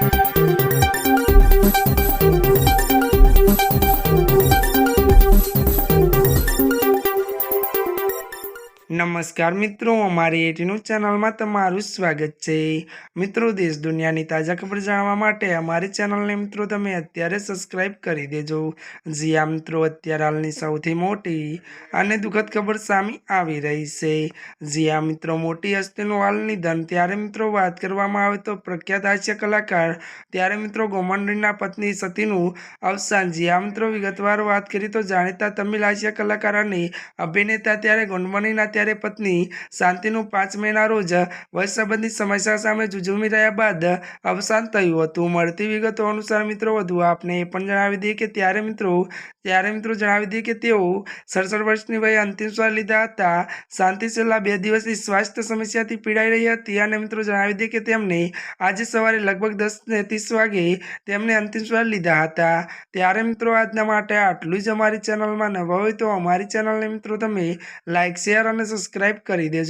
Thank you. નમસ્કાર મિત્રો, અમારી એટીનું ચેનલમાં તમારું સ્વાગત છે. મિત્રો, દેશ દુનિયાની તાજા ખબર જાણવા માટે અમારી ચેનલને મિત્રો તમે અત્યારે સબસ્ક્રાઇબ કરી દેજો. જી આ મિત્રો, અત્યારે હાલની સૌથી મોટી અને દુઃખદ ખબર સામે આવી રહી છે. જી આ મિત્રો, મોટી હસ્તીનું હાલ નિધન. ત્યારે મિત્રો વાત કરવામાં આવે તો પ્રખ્યાત હાસ્ય કલાકાર, ત્યારે મિત્રો ગોમંડળીના પત્ની સતીનું અવસાન. જી આ મિત્રો, વિગતવાર વાત કરીએ તો જાણીતા તમિલ હાસ્ય કલાકાર અને અભિનેતા, ત્યારે ગોંડમણીના ત્યારે પત્ની શાંતિનું પાંચ મહિના રોજ વય સંબંધિત સમસ્યા સામે ઝુઝુમી રહ્યા બાદ અવસાન થયું હતું. મળતી વિગતો અનુસાર મિત્રો, વધુ આપને એ પણ જણાવી દઈએ કે ત્યારે મિત્રો ત્યારે મિત્રો જણાવી દઈએ કે તેઓ સડસઠ વર્ષની વયે અંતિમ સ્વાર લીધા હતા. શાંતિ છેલ્લા બે દિવસથી સ્વાસ્થ્ય સમસ્યાથી પીડાઈ રહી હતી અને મિત્રો જણાવી દઈએ કે તેમને આજે સવારે લગભગ દસ ને ત્રીસ વાગે તેમને અંતિમ સ્વાર લીધા હતા. ત્યારે મિત્રો, આજના માટે આટલું જ અમારી ચેનલમાં નવા હોય તો અમારી ચેનલને મિત્રો તમે લાઇક શેર અને સબસ્ક્રાઇબ કરી દેજો.